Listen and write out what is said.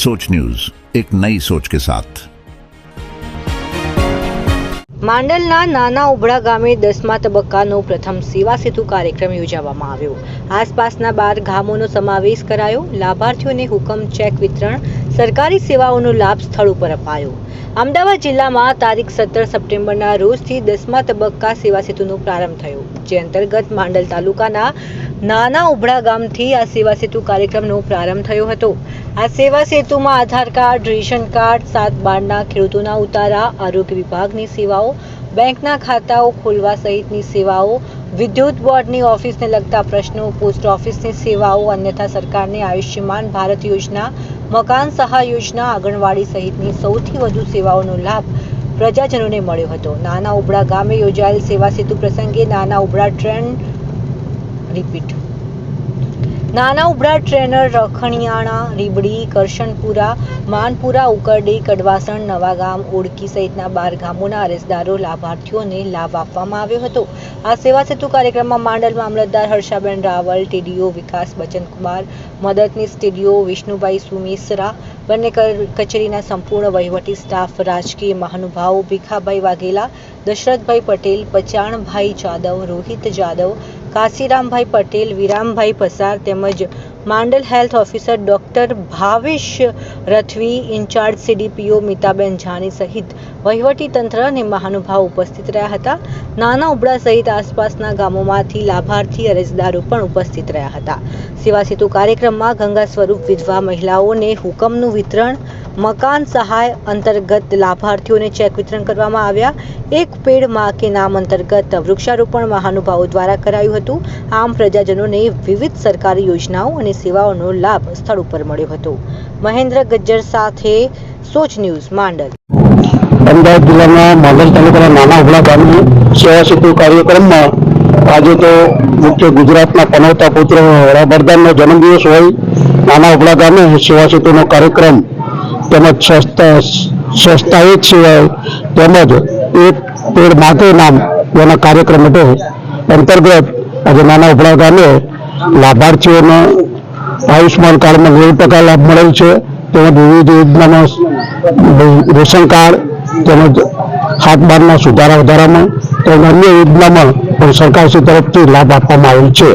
सोच न्यूज एक नई सोच के साथ માંડલના નાના ઉભડા ગામે દસમા તબક્કાનો પ્રથમ સેવા સેતુ કાર્યક્રમ યોજવામાં આવ્યો આસપાસના બાર ગામોનો સમાવેશ કરાયો લાભાર્થીઓને હુકમ ચેક વિતરણ સરકારી સેવાઓનો લાભ સ્થળ ઉપર અપાયો અમદાવાદ જિલ્લામાં તારીખ સત્તર સપ્ટેમ્બરના રોજથી દસમા તબક્કા સેવા સેતુનો પ્રારંભ થયો જે અંતર્ગત માંડલ તાલુકાના નાના ઉભડા ગામથી આ સેવા સેતુ કાર્યક્રમનો પ્રારંભ થયો હતો. આ સેવા સેતુમાં આધાર કાર્ડ, રેશન કાર્ડ, સાત બારના ખેડૂતોના ઉતારા, આરોગ્ય વિભાગની સેવાઓ, બેંકના ખાતાઓ ખોલવા સહિતની સેવાઓ, વિદ્યુત બોર્ડની ઓફિસને લગતા પ્રશ્નો, પોસ્ટ ઓફિસની સેવાઓ, અન્યથા સરકારની આયુષ્યમાન ભારત યોજના, મકાન સહાય યોજના, આંગણવાડી સહિતની સૌથી વધુ સેવાઓનો લાભ પ્રજાજનોને મળ્યો હતો. નાના ઉબડા ગામે યોજાયેલ સેવા સેતુ પ્રસંગે નાના ઉબડા ટ્રેન રિપીટ. નાના ઉભરા ટ્રેનર રખણિયાણા, રીબડી, કરશનપુરા, માનપુરા, ઉકરડી, કડવાસણ નવાગામ ઓડકી સહિતના બાર ગામોના અરજદારો, લાભાર્થીઓને લાભ આપવામાં આવ્યો હતો. આ સેવા સેતુ કાર્યક્રમમાં માંડલ મામલતદાર હર્ષાબેન રાવલ, ટીડીઓ વિકાસ બચનકુમાર, મદદનીશ ટીડીઓ વિષ્ણુભાઈ સુમિશ્રા, બંને કચેરીના સંપૂર્ણ વહીવટી સ્ટાફ, રાજકીય મહાનુભાવો ભીખાભાઈ વાઘેલા, દશરથભાઈ પટેલ, પચાણભાઈ જાદવ, રોહિત જાદવ કાશીરામભાઈ પટેલ, વિરામભાઈ પસાર તેમજ Mandal health officer doctor Bhavesh Rathvi, in-charge CDPO Mitaben Jani સહિત વહીવટી તંત્ર અને મહાનુભાવ ઉપસ્થિત રહ્યા હતા. નાના ઉબડા સહિત આસપાસના ગામોમાંથી લાભાર્થી અરજદારો પણ ઉપસ્થિત રહ્યા હતા. સેવા સેતુ કાર્યક્રમમાં ગંગા સ્વરૂપ વિધવા મહિલાઓને હુકમનું વિતરણ મકાન સહાય અંતર્ગત લાભાર્થીઓને ચેક વિતરણ કરવામાં આવ્યા. એક પેડમાં કે નામ અંતર્ગત વૃક્ષારોપણ મહાનુભાવો દ્વારા કરાયું હતું. આમ પ્રજાજનોને વિવિધ સરકારી યોજનાઓ અને સેવાઓનો લાભ સ્થળ ઉપર મળ્યો હતો. મહેન્દ્ર ગજ્જર સાથે સોચ ન્યૂઝ માંડલ. અમદાવાદ જિલ્લાના માંડલ તાલુકાના નાના ઉભલા ગામની સેવા સેતુ કાર્યક્રમમાં આજે તો મુખ્ય ગુજરાતના પનવતા પુત્ર વડાપ્રધાનનો જન્મદિવસ હોય. નાના ઉભલા ગામે સેવા સેતુનો કાર્યક્રમ તેમજ સ્વચ્છતા એક સિવાય તેમજ એક પેડ માટે નામ એના કાર્યક્રમ માટે અંતર્ગત આજે નાના ઉભલા ગામે લાભાર્થીઓને આયુષ્માન કાર્ડમાં નેવું ટકા લાભ મળેલ છે. તેમજ વિવિધ યોજનામાં રેશન કાર્ડ, તેમજ હાથ બારના સુધારા વધારામાં, તેમજ અન્ય યોજનામાં પણ સરકારશ્રી તરફથી લાભ આપવામાં આવેલ છે.